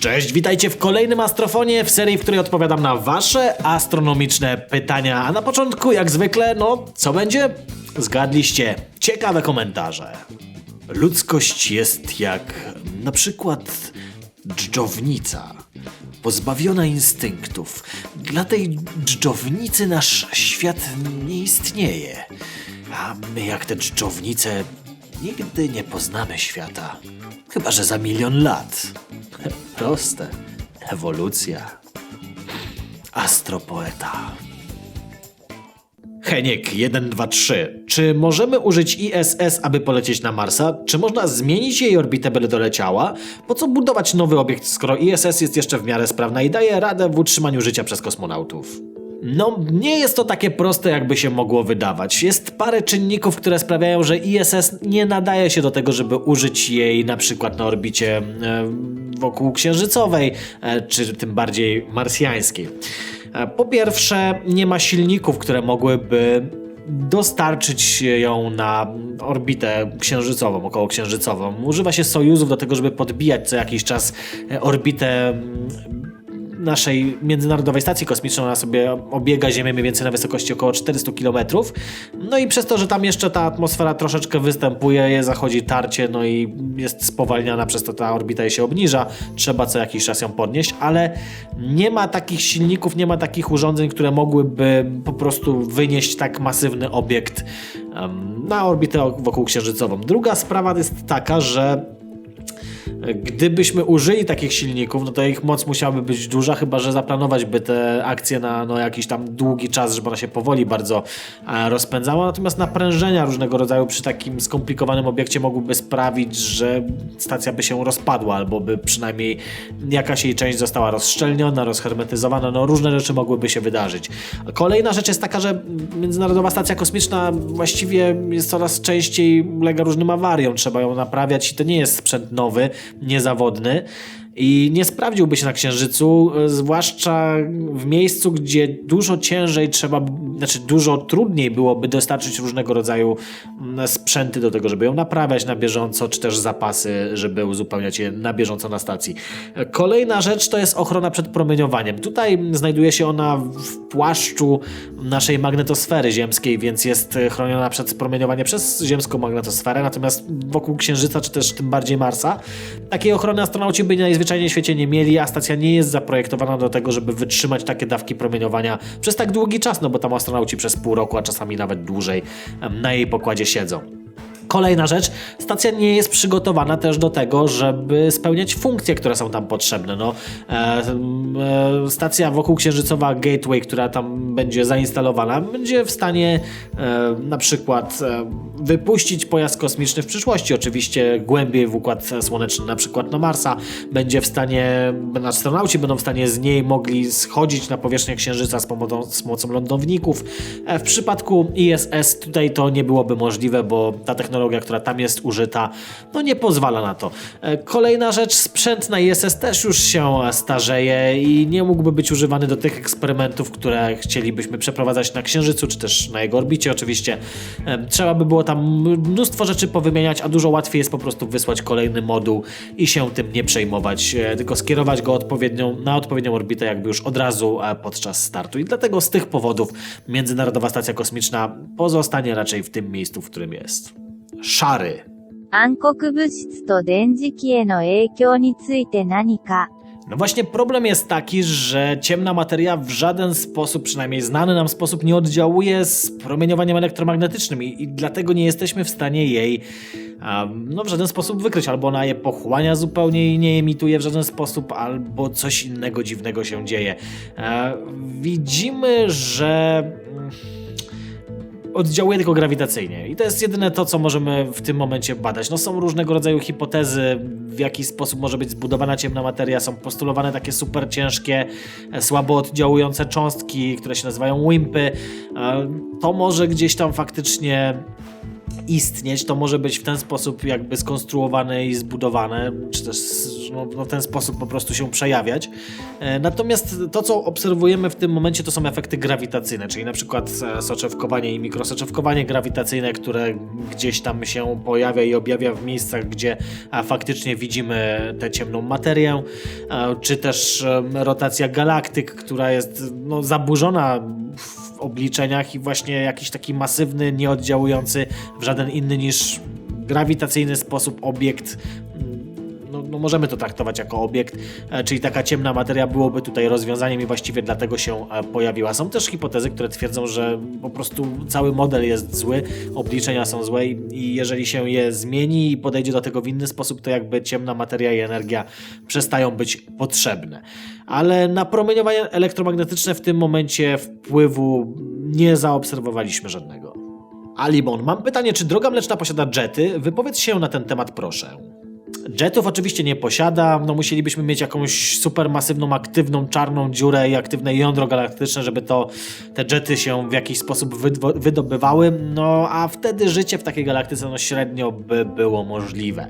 Cześć, witajcie w kolejnym Astrofonie, w serii, w której odpowiadam na wasze astronomiczne pytania. A na początku, jak zwykle, no, co będzie? Zgadliście. Ciekawe komentarze. Ludzkość jest jak na przykład dżdżownica, pozbawiona instynktów. Dla tej dżdżownicy nasz świat nie istnieje. A my jak te dżdżownice nigdy nie poznamy świata. Chyba, że za milion lat. Proste. Ewolucja. Astropoeta. Heniek 123. Czy możemy użyć ISS, aby polecieć na Marsa? Czy można zmienić jej orbitę, by doleciała? Po co budować nowy obiekt, skoro ISS jest jeszcze w miarę sprawna i daje radę w utrzymaniu życia przez kosmonautów? No, nie jest to takie proste, jakby się mogło wydawać. Jest parę czynników, które sprawiają, że ISS nie nadaje się do tego, żeby użyć jej na przykład na orbicie e, wokół księżycowej, e, czy tym bardziej marsjańskiej. E, Po pierwsze, nie ma silników, które mogłyby dostarczyć ją na orbitę księżycową, około księżycową. Używa się sojuzów do tego, żeby podbijać co jakiś czas orbitę naszej Międzynarodowej Stacji Kosmicznej. Ona sobie obiega Ziemię mniej więcej na wysokości około 400 km. No i przez to, że tam jeszcze ta atmosfera troszeczkę występuje, je zachodzi tarcie, no i jest spowalniana, przez to ta orbita jej się obniża. Trzeba co jakiś czas ją podnieść, ale nie ma takich silników, nie ma takich urządzeń, które mogłyby po prostu wynieść tak masywny obiekt na orbitę wokół księżycową. Druga sprawa jest taka, że Gdybyśmy użyli takich silników, no to ich moc musiałaby być duża, chyba że zaplanować by te akcje na no, jakiś tam długi czas, żeby ona się powoli bardzo e, rozpędzała. Natomiast naprężenia różnego rodzaju przy takim skomplikowanym obiekcie mogłyby sprawić, że stacja by się rozpadła, albo by przynajmniej jakaś jej część została rozszczelniona, rozhermetyzowana. No różne rzeczy mogłyby się wydarzyć. Kolejna rzecz jest taka, że Międzynarodowa Stacja Kosmiczna właściwie jest coraz częściej ulega różnym awariom. Trzeba ją naprawiać i to nie jest sprzęt nowy, niezawodny i nie sprawdziłby się na Księżycu, e, zwłaszcza w miejscu, gdzie dużo ciężej trzeba, znaczy dużo trudniej byłoby dostarczyć różnego rodzaju mm, sprzęty do tego, żeby ją naprawiać na bieżąco, czy też zapasy, żeby uzupełniać je na bieżąco na stacji. E, Kolejna rzecz to jest ochrona przed promieniowaniem. Tutaj znajduje się ona w płaszczu naszej magnetosfery ziemskiej, więc jest e, chroniona przed promieniowaniem przez ziemską magnetosferę, natomiast wokół Księżyca, czy też tym bardziej Marsa, takiej ochrony astronauci by najzwyczajniej w świecie nie mieli, a stacja nie jest zaprojektowana do tego, żeby wytrzymać takie dawki promieniowania przez tak długi czas, no bo tam astronauci przez pół roku, a czasami nawet dłużej na jej pokładzie siedzą. Kolejna rzecz, stacja nie jest przygotowana też do tego, żeby spełniać funkcje, które są tam potrzebne. No, e, e, stacja wokół księżycowa Gateway, która tam będzie zainstalowana, będzie w stanie e, na przykład e, wypuścić pojazd kosmiczny w przyszłości, oczywiście głębiej w układ słoneczny, na przykład na Marsa, będzie w stanie, astronauci będą w stanie z niej mogli schodzić na powierzchnię księżyca z pomocą, z pomocą lądowników. E, w przypadku ISS tutaj to nie byłoby możliwe, bo ta technologia, która tam jest użyta, no nie pozwala na to. E, Kolejna rzecz, sprzęt na ISS też już się starzeje i nie mógłby być używany do tych eksperymentów, które chcielibyśmy przeprowadzać na Księżycu, czy też na jego orbicie oczywiście. E, Trzeba by było tam mnóstwo rzeczy powymieniać, a dużo łatwiej jest po prostu wysłać kolejny moduł i się tym nie przejmować, e, tylko skierować go odpowiednią, na odpowiednią orbitę jakby już od razu podczas startu. I dlatego z tych powodów Międzynarodowa Stacja Kosmiczna pozostanie raczej w tym miejscu, w którym jest Szary. 暗黒物質と電磁気への影響について何か No właśnie problem jest taki, że ciemna materia w żaden sposób, przynajmniej znany nam sposób, nie oddziałuje z promieniowaniem elektromagnetycznym i, i dlatego nie jesteśmy w stanie jej um, no, w żaden sposób wykryć. Albo ona je pochłania zupełnie i nie emituje w żaden sposób, albo coś innego dziwnego się dzieje. E, widzimy, że... oddziałuje tylko grawitacyjnie. I to jest jedyne to, co możemy w tym momencie badać. No są różnego rodzaju hipotezy, w jaki sposób może być zbudowana ciemna materia. Są postulowane takie super ciężkie, e, słabo oddziałujące cząstki, które się nazywają wimpy. E, To może gdzieś tam faktycznie istnieć, to może być w ten sposób jakby skonstruowane i zbudowane, czy też no, w ten sposób po prostu się przejawiać. E, Natomiast to, co obserwujemy w tym momencie, to są efekty grawitacyjne, czyli na przykład e, soczewkowanie i mikrosoczewkowanie grawitacyjne, które gdzieś tam się pojawia i objawia w miejscach, gdzie faktycznie widzimy tę ciemną materię, e, czy też rotacja galaktyk, która jest no, zaburzona w obliczeniach i właśnie jakiś taki masywny, nieoddziałujący w żaden inny niż grawitacyjny sposób obiekt możemy to traktować jako obiekt, e, czyli taka ciemna materia byłoby tutaj rozwiązaniem i właściwie dlatego się e, pojawiła. Są też hipotezy, które twierdzą, że po prostu cały model jest zły, obliczenia są złe i jeżeli się je zmieni i podejdzie do tego w inny sposób, to jakby ciemna materia i energia przestają być potrzebne. Ale na promieniowanie elektromagnetyczne w tym momencie wpływu nie zaobserwowaliśmy żadnego. Alibon, mam pytanie, czy Droga Mleczna posiada jety? Wypowiedz się na ten temat, proszę. Jetów oczywiście nie posiada, no musielibyśmy mieć jakąś supermasywną, aktywną czarną dziurę i aktywne jądro galaktyczne, żeby to te jety się w jakiś sposób wydobywały, no a wtedy życie w takiej galaktyce no średnio by było możliwe.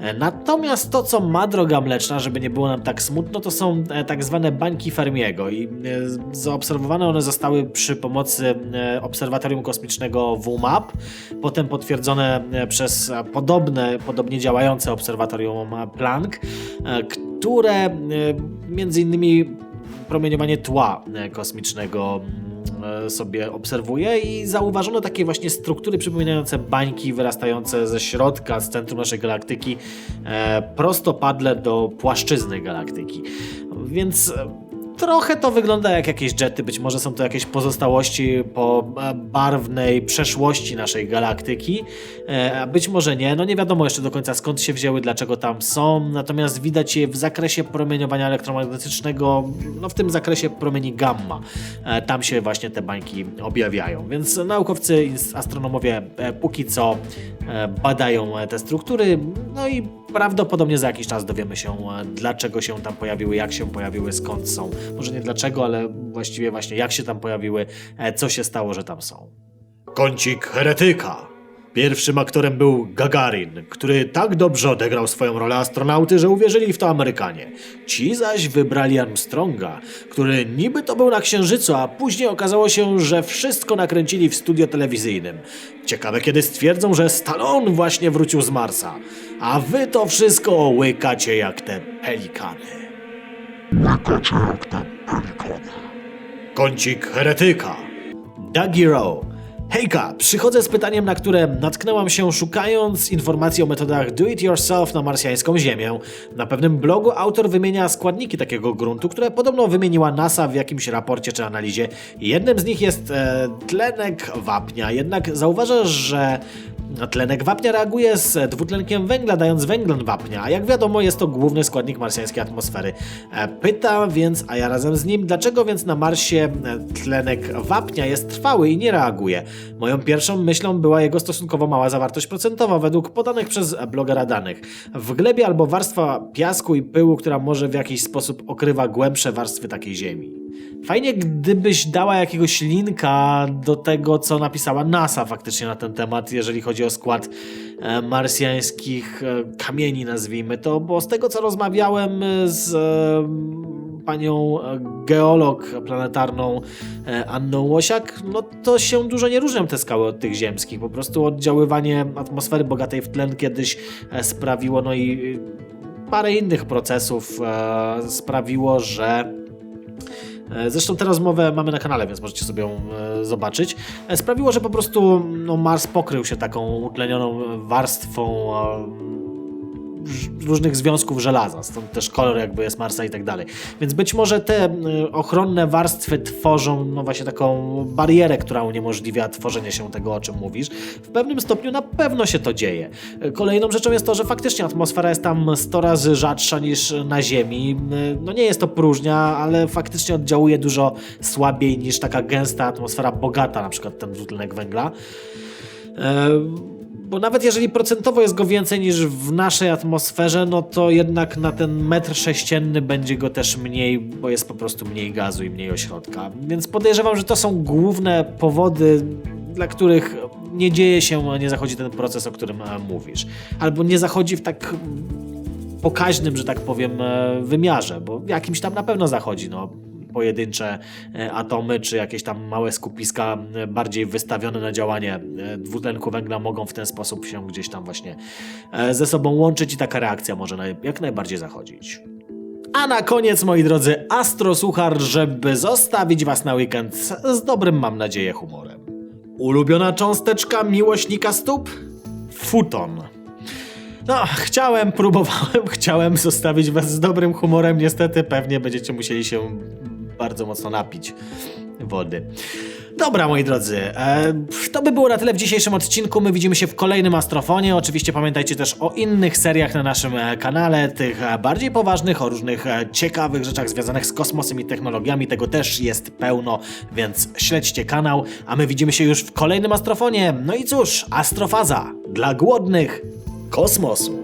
E, Natomiast to, co ma droga mleczna, żeby nie było nam tak smutno, to są e, tak zwane bańki Fermiego. I e, zaobserwowane one zostały przy pomocy Obserwatorium Kosmicznego WMAP, potem potwierdzone przez podobne, podobnie działające Obserwatorium Planck, e, które e, między innymi promieniowanie tła e, kosmicznego mm, sobie obserwuje i zauważono takie właśnie struktury przypominające bańki wyrastające ze środka, z centrum naszej galaktyki, prostopadle do płaszczyzny galaktyki. Więc Trochę to wygląda jak jakieś jety, być może są to jakieś pozostałości po e, barwnej przeszłości naszej galaktyki, e, a być może nie, no nie wiadomo jeszcze do końca skąd się wzięły, dlaczego tam są, natomiast widać je w zakresie promieniowania elektromagnetycznego, no w tym zakresie promieni gamma. E, Tam się właśnie te bańki objawiają, więc naukowcy, astronomowie póki co badają te struktury, no i prawdopodobnie za jakiś czas dowiemy się, e, dlaczego się tam pojawiły, jak się pojawiły, skąd są. Może nie dlaczego, ale właściwie właśnie jak się tam pojawiły, e, co się stało, że tam są. Kącik heretyka. Pierwszym aktorem był Gagarin, który tak dobrze odegrał swoją rolę astronauty, że uwierzyli w to Amerykanie. Ci zaś wybrali Armstronga, który niby to był na Księżycu, a później okazało się, że wszystko nakręcili w studio telewizyjnym. Ciekawe kiedy stwierdzą, że Stallone właśnie wrócił z Marsa, a wy to wszystko łykacie jak te pelikany. Kącik heretyka. Dougie Rowe. Hejka, przychodzę z pytaniem, na które natknęłam się szukając informacji o metodach do it yourself na marsjańską ziemię. Na pewnym blogu autor wymienia składniki takiego gruntu, które podobno wymieniła NASA w jakimś raporcie czy analizie. Jednym z nich jest e, tlenek wapnia, jednak zauważasz, że Tlenek wapnia reaguje z dwutlenkiem węgla, dając węglen wapnia, a jak wiadomo jest to główny składnik marsjańskiej atmosfery. E, Pytam więc, a ja razem z nim, dlaczego więc na Marsie e, tlenek wapnia jest trwały i nie reaguje? Moją pierwszą myślą była jego stosunkowo mała zawartość procentowa według podanych przez blogera danych. W glebie albo warstwa piasku i pyłu, która może w jakiś sposób okrywa głębsze warstwy takiej ziemi. Fajnie, gdybyś dała jakiegoś linka do tego, co napisała NASA faktycznie na ten temat, jeżeli chodzi o skład e, marsjańskich e, kamieni, nazwijmy to, bo z tego, co rozmawiałem e, z panią e, geolog planetarną e, Anną Łosiak, no to się dużo nie różnią te skały od tych ziemskich. Po prostu oddziaływanie atmosfery bogatej w tlen kiedyś e, sprawiło, no i parę innych procesów sprawiło, że Zresztą tę rozmowę mamy na kanale, więc możecie sobie ją zobaczyć. Sprawiło, że po prostu no, Mars pokrył się taką utlenioną warstwą różnych związków żelaza, stąd też kolor jakby jest Marsa i tak dalej. Więc być może te y, ochronne warstwy tworzą no właśnie taką barierę, która uniemożliwia tworzenie się tego, o czym mówisz. W pewnym stopniu na pewno się to dzieje. Y, Kolejną rzeczą jest to, że faktycznie atmosfera jest tam 100 razy rzadsza niż na Ziemi. Y, No nie jest to próżnia, ale faktycznie oddziałuje dużo słabiej niż taka gęsta atmosfera bogata, na przykład ten dwutlenek węgla. Bo nawet jeżeli procentowo jest go więcej niż w naszej atmosferze, no to jednak na ten metr sześcienny będzie go też mniej, bo jest po prostu mniej gazu i mniej ośrodka. Więc podejrzewam, że to są główne powody, dla których nie dzieje się, nie zachodzi ten proces, o którym e, mówisz. Albo nie zachodzi w tak pokaźnym, że tak powiem, e, wymiarze, bo jakimś tam na pewno zachodzi, no. Pojedyncze e, atomy, czy jakieś tam małe skupiska e, bardziej wystawione na działanie e, dwutlenku węgla mogą w ten sposób się gdzieś tam właśnie ze sobą łączyć i taka reakcja może jak najbardziej zachodzić. A na koniec, moi drodzy, Astrosuchar, żeby zostawić was na weekend z dobrym, mam nadzieję, humorem. Ulubiona cząsteczka miłośnika stóp? Futon. No, chciałem, próbowałem, chciałem zostawić was z dobrym humorem. Niestety, pewnie będziecie musieli się bardzo mocno napić wody. Dobra, moi drodzy, e, to by było na tyle w dzisiejszym odcinku. My widzimy się w kolejnym Astrofonie. Oczywiście pamiętajcie też o innych seriach na naszym e, kanale, tych e, bardziej poważnych, o różnych ciekawych rzeczach związanych z kosmosem i technologiami. Tego też jest pełno, więc śledźcie kanał, a my widzimy się już w kolejnym Astrofonie. No i cóż, Astrofaza dla głodnych kosmosu.